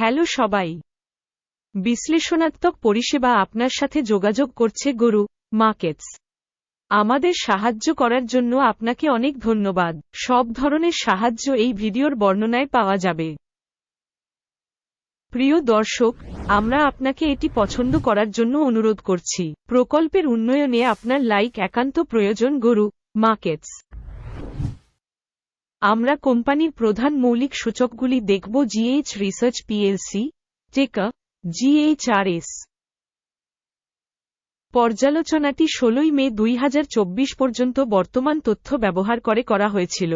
Hello সবাই। বিশ্লেষণাত্মক পরিষেবা আপনার সাথে যোগাযোগ করছে গরু মার্কেটস আমাদের সাহায্য করার জন্য আপনাকে অনেক ধন্যবাদ। সব ধরনের সাহায্য এই ভিডিওর বর্ণনায় পাওয়া যাবে। প্রিয় দর্শক, আমরা আপনাকে এটি পছন্দ করার জন্য অনুরোধ করছি। প্রকল্পের উন্নয়নে আপনার লাইক একান্ত প্রয়োজন, গরু মার্কেটস আমরা কোম্পানির প্রধান মৌলিক সূচকগুলি দেখব জিএইচ রিসার্চ পিএলসি টেকা জিএইচআরএস পর্যালোচনাটি ষোলোই মে দুই হাজার চব্বিশ পর্যন্ত বর্তমান তথ্য ব্যবহার করে করা হয়েছিল।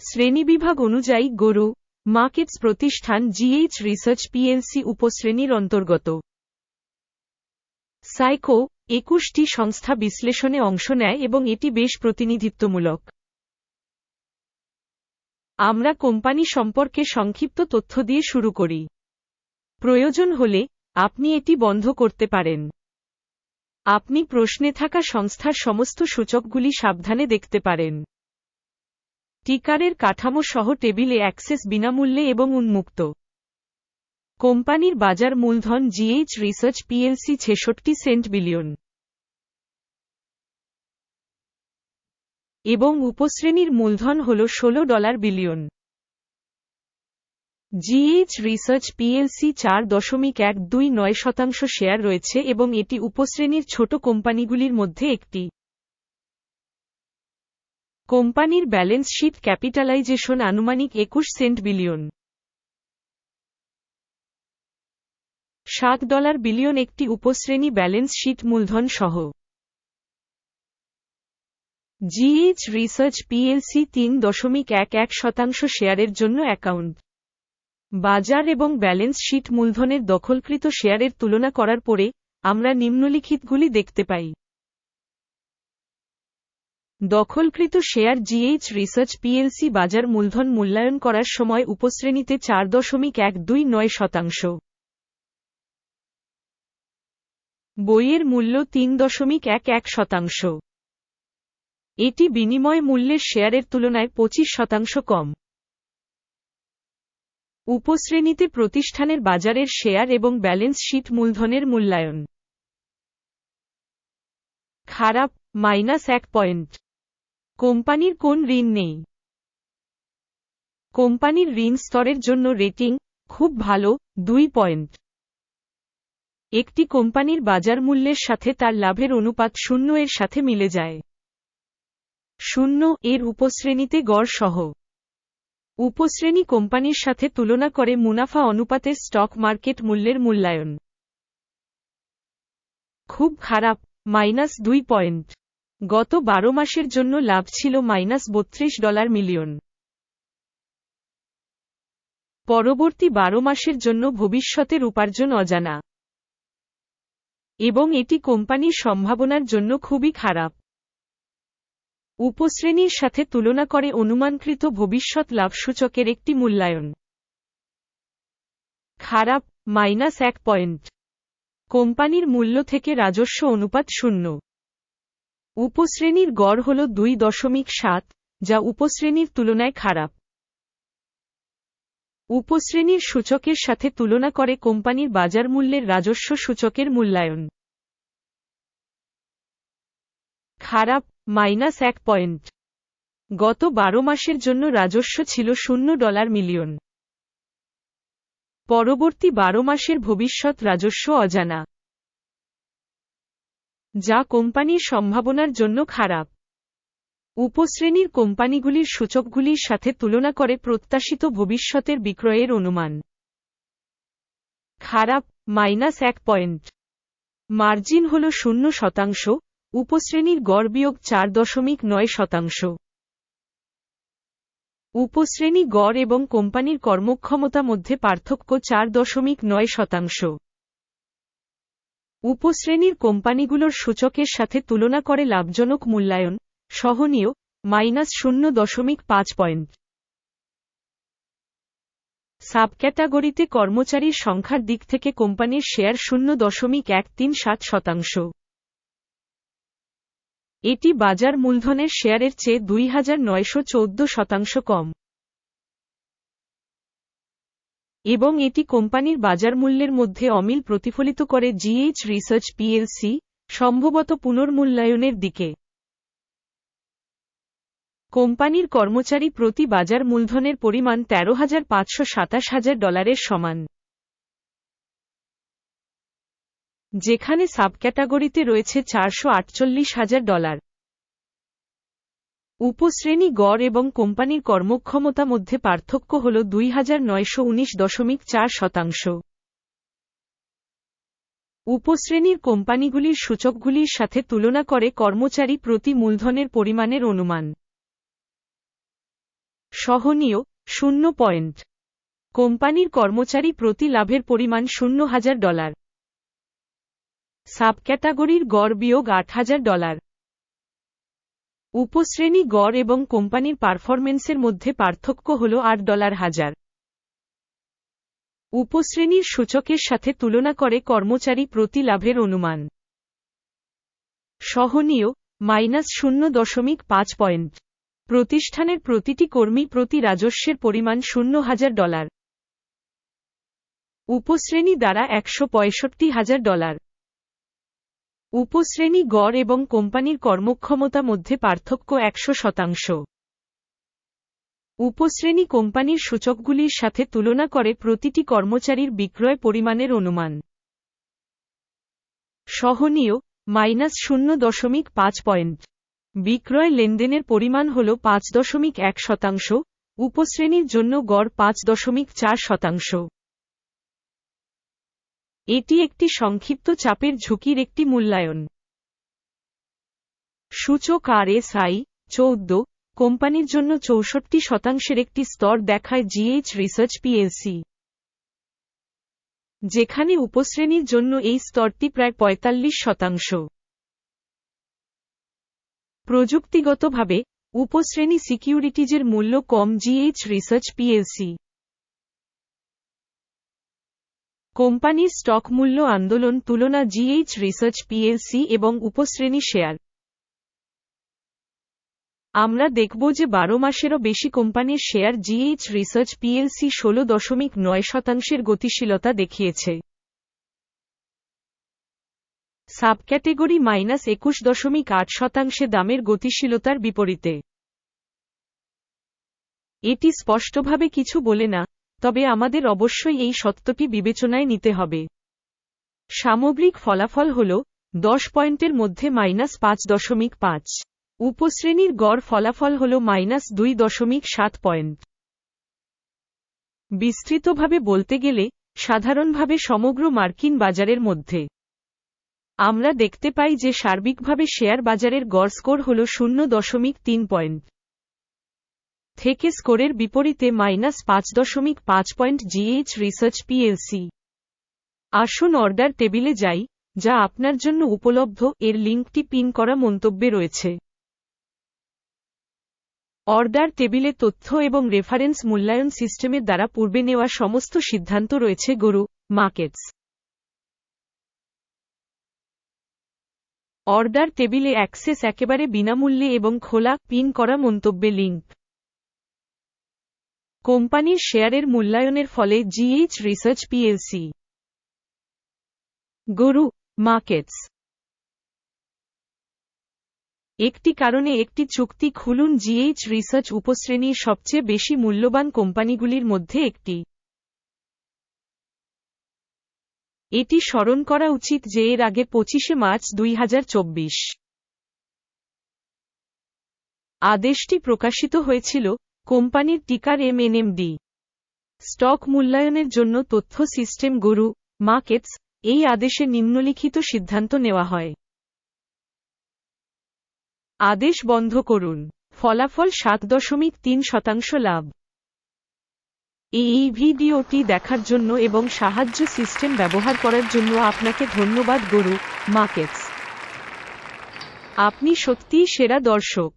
শ্রেণীবিভাগ অনুযায়ী গরু, মার্কেটস প্রতিষ্ঠান জিএইচ রিসার্চ পিএলসি উপশ্রেণীর অন্তর্গত। সাইকো একুশটি সংস্থা বিশ্লেষণে অংশ নেয় এবং এটি বেশ প্রতিনিধিত্বমূলক। আমরা কোম্পানি সম্পর্কে সংক্ষিপ্ত তথ্য দিয়ে শুরু করি। প্রয়োজন হলে আপনি এটি বন্ধ করতে পারেন। আপনি প্রশ্নে থাকা সংস্থার সমস্ত সূচকগুলি সাবধানে দেখতে পারেন। টিকারের কাঠামো সহ টেবিলে অ্যাক্সেস বিনামূল্যে এবং উন্মুক্ত। কোম্পানির বাজার মূলধন জিএইচ রিসার্চ পিএলসি ছেষট্টি সেন্ট বিলিয়ন। এবং উপশ্রেণীর মূলধন হল ষোলো dollar billion. GH research PLC চার দশমিক এক দুই নয় শতাংশ শেয়ার রয়েছে এবং এটি উপশ্রেণীর ছোট কোম্পানিগুলির মধ্যে একটি। কোম্পানির ব্যালেন্স শিট ক্যাপিটালাইজেশন আনুমানিক একুশ সেন্ট বিলিয়ন। সাত ডলার বিলিয়ন একটি উপশ্রেণী ব্যালেন্স শিট মূলধন সহ। জিএইচ রিসার্চ পিএলসি তিন দশমিক এক এক শতাংশ শেয়ারের জন্য অ্যাকাউন্ট। বাজার এবং ব্যালেন্স শিট মূলধনের দখলকৃত শেয়ারের তুলনা করার পরে, আমরা নিম্নলিখিতগুলি দেখতে পাই। দখলকৃত শেয়ার জিএইচ রিসার্চ পিএলসি বাজার মূলধন মূল্যায়ন করার সময় উপশ্রেণীতে চার দশমিক এক দুই নয় শতাংশ। বইয়ের মূল্য তিন দশমিক এক এক শতাংশ। এটি বিনিময় মূল্যের শেয়ারের তুলনায় পঁচিশ শতাংশ কম। উপশ্রেণীতে প্রতিষ্ঠানের বাজারের শেয়ার এবং ব্যালেন্স শীট মূলধনের মূল্যায়ন। খারাপ, মাইনাস এক পয়েন্ট। কোম্পানির কোন ঋণ নেই? কোম্পানির ঋণ স্তরের জন্য রেটিং খুব ভালো, দুই পয়েন্ট। একটি কোম্পানির বাজার মূল্যের সাথে তার লাভের অনুপাত শূন্য এর সাথে মিলে যায়। শূন্য এর উপশ্রেণীতে গড় সহ। উপশ্রেণী কোম্পানির সাথে তুলনা করে মুনাফা অনুপাতের স্টক মার্কেট মূল্যের মূল্যায়ন। খুব খারাপ, মাইনাস দুই পয়েন্ট। গত বারো মাসের জন্য লাভ ছিল মাইনাস বত্রিশ ডলার মিলিয়ন। পরবর্তী বারো মাসের জন্য ভবিষ্যতের উপার্জন অজানা। এবং এটি কোম্পানির সম্ভাবনার জন্য খুবই খারাপ। উপশ্রেণীর সাথে তুলনা করে অনুমানকৃত ভবিষ্যৎ লাভ সূচকের একটি মূল্যায়ন। খারাপ, মাইনাস এক পয়েন্ট। কোম্পানির মূল্য থেকে রাজস্ব অনুপাত শূন্য। উপশ্রেণীর গড় হল দুই দশমিক সাত, যা উপশ্রেণীর তুলনায় খারাপ। উপশ্রেণীর সূচকের সাথে তুলনা করে কোম্পানির বাজার মূল্যের রাজস্ব সূচকের মূল্যায়ন। খারাপ, মাইনাস এক পয়েন্ট। গত বারো মাসের জন্য রাজস্ব ছিল শূন্য ডলার মিলিয়ন। পরবর্তী বারো মাসের ভবিষ্যৎ রাজস্ব অজানা। যা কোম্পানির সম্ভাবনার জন্য খারাপ। উপশ্রেণীর কোম্পানিগুলির সূচকগুলির সাথে তুলনা করে প্রত্যাশিত ভবিষ্যতের বিক্রয়ের অনুমান। খারাপ, মাইনাস এক পয়েন্ট। মার্জিন হল শূন্য শতাংশ, উপশ্রেণীর গড় বিয়োগ চার দশমিক নয় শতাংশ। উপশ্রেণী গড় এবং কোম্পানির কর্মক্ষমতা মধ্যে পার্থক্য চার দশমিক নয় শতাংশ। উপশ্রেণীর কোম্পানিগুলোর সূচকের সাথে তুলনা করে লাভজনক মূল্যায়ন সহনীয়, মাইনাস শূন্য দশমিক পাঁচ পয়েন্ট। সাবক্যাটাগরিতে কর্মচারীর সংখ্যার দিক থেকে কোম্পানির শেয়ার শূন্য দশমিক এক তিন সাত শতাংশ। এটি বাজার মূলধনের শেয়ারের চেয়ে দুই হাজার নয়শো চৌদ্দ শতাংশ কম। এবং এটি কোম্পানির বাজার মূল্যের মধ্যে অমিল প্রতিফলিত করে জিএইচ রিসার্চ পিএলসি সম্ভবত পুনর্মূল্যায়নের দিকে। কোম্পানির কর্মচারী প্রতি বাজার মূলধনের পরিমাণ তেরো হাজার পাঁচশো সাতাশ হাজার ডলারের সমান। যেখানে সাবক্যাটাগরিতে রয়েছে চারশো আটচল্লিশ হাজার ডলার। উপশ্রেণী গড় এবং কোম্পানির কর্মক্ষমতা মধ্যে পার্থক্য হল দুই হাজার নয়শো উনিশ দশমিক চার শতাংশ। উপশ্রেণীর কোম্পানিগুলির সূচকগুলির সাথে তুলনা করে কর্মচারী প্রতি মূলধনের পরিমাণের অনুমান। সহনীয়, শূন্য পয়েন্ট। কোম্পানির কর্মচারী প্রতি লাভের পরিমাণ শূন্য হাজার ডলার। সাবক্যাটাগরির গড় বিয়োগ আট হাজার ডলার। উপশ্রেণী গড় এবং কোম্পানির পারফরমেন্সের মধ্যে পার্থক্য হল আট ডলার হাজার। উপশ্রেণীর সূচকের সাথে তুলনা করে কর্মচারী প্রতি লাভের অনুমান। সহনীয়, মাইনাস শূন্য দশমিক পাঁচ পয়েন্ট। প্রতিষ্ঠানের প্রতিটি কর্মী প্রতি রাজস্বের পরিমাণ শূন্য হাজার ডলার। উপশ্রেণী দ্বারা একশো পঁয়ষট্টি হাজার ডলার। উপশ্রেণী গড় এবং কোম্পানির কর্মক্ষমতা মধ্যে পার্থক্য একশো শতাংশ। উপশ্রেণী কোম্পানির সূচকগুলির সাথে তুলনা করে প্রতিটি কর্মচারীর বিক্রয় পরিমাণের অনুমান। সহনীয়, মাইনাস শূন্য দশমিক পাঁচ পয়েন্ট। বিক্রয় লেনদেনের পরিমাণ হল পাঁচ দশমিক এক শতাংশ, উপশ্রেণীর জন্য গড় পাঁচ দশমিক চার শতাংশ। এটি একটি সংক্ষিপ্ত চাপের ঝুঁকির একটি মূল্যায়ন। সূচক আর এস আই চৌদ্দ, কোম্পানির জন্য চৌষট্টি শতাংশের একটি স্তর দেখায় জিএইচ রিসার্চ পিএলসি। যেখানে উপশ্রেণীর জন্য এই স্তরটি প্রায় পঁয়তাল্লিশ শতাংশ। প্রযুক্তিগতভাবে, উপশ্রেণী সিকিউরিটিজের মূল্য কম জিএইচ রিসার্চ পিএলসি কোম্পানির স্টক মূল্য আন্দোলন তুলনা জিএইচ রিসার্চ পিএলসি এবং উপশ্রেণী শেয়ার। আমরা দেখব যে বারো মাসেরও বেশি কোম্পানির শেয়ার জিএইচ রিসার্চ পিএলসি ষোলো দশমিক নয় শতাংশের গতিশীলতা দেখিয়েছে। সাবক্যাটেগরি মাইনাস একুশ দশমিক আট শতাংশে দামের গতিশীলতার বিপরীতে। এটি স্পষ্টভাবে কিছু বলে না, তবে আমাদের অবশ্যই এই সত্যটি বিবেচনায় নিতে হবে। সামগ্রিক ফলাফল হল, দশ পয়েন্টের মধ্যে মাইনাস পাঁচ দশমিক পাঁচ। উপশ্রেণীর গড় ফলাফল হল মাইনাস দুই দশমিক সাত পয়েন্ট। বিস্তৃতভাবে বলতে গেলে, সাধারণভাবে সমগ্র মার্কিন বাজারের মধ্যে আমরা দেখতে পাই যে সার্বিকভাবে শেয়ার বাজারের গড় স্কোর হল শূন্য দশমিক তিন পয়েন্ট থেকে স্কোরের বিপরীতে মাইনাস পাঁচ দশমিক পাঁচ পয়েন্ট জিএইচ রিসার্চ পিএলসি। আসুন অর্ডার টেবিলে যাই, যা আপনার জন্য উপলব্ধ, এর লিঙ্কটি পিন করা মন্তব্যে রয়েছে। অর্ডার টেবিলে তথ্য এবং রেফারেন্স মূল্যায়ন সিস্টেমের দ্বারা পূর্বে নেওয়া সমস্ত সিদ্ধান্ত রয়েছে, গরু, মার্কেটস। অর্ডার টেবিলে অ্যাক্সেস একেবারে বিনামূল্যে এবং খোলা, পিন করা মন্তব্যে লিঙ্ক। কোম্পানির শেয়ারের মূল্যায়নের ফলে জিএইচ রিসার্চ পিএলসি গরু, মার্কেটস। একটি কারণে একটি চুক্তি খুলুন জিএইচ রিসার্চ উপশ্রেণীর সবচেয়ে বেশি মূল্যবান কোম্পানিগুলির মধ্যে একটি। এটি স্মরণ করা উচিত যে এর আগে পঁচিশে মার্চ দুই হাজার চব্বিশ। আদেশটি প্রকাশিত হয়েছিল কোম্পানির টিকার এমএনএমডি স্টক মূল্যায়নের জন্য তথ্য সিস্টেম গরু মার্কেটস এই আদেশে নিম্নলিখিত সিদ্ধান্ত নেওয়া হয়। আদেশ বন্ধ করুন। ফলাফল সাত দশমিক তিন শতাংশ লাভ। এই ভিডিওটি দেখার জন্য এবং সাহায্য সিস্টেম ব্যবহার করার জন্য আপনাকে ধন্যবাদ, গরু মার্কেটস আপনি সত্যিই সেরা দর্শক।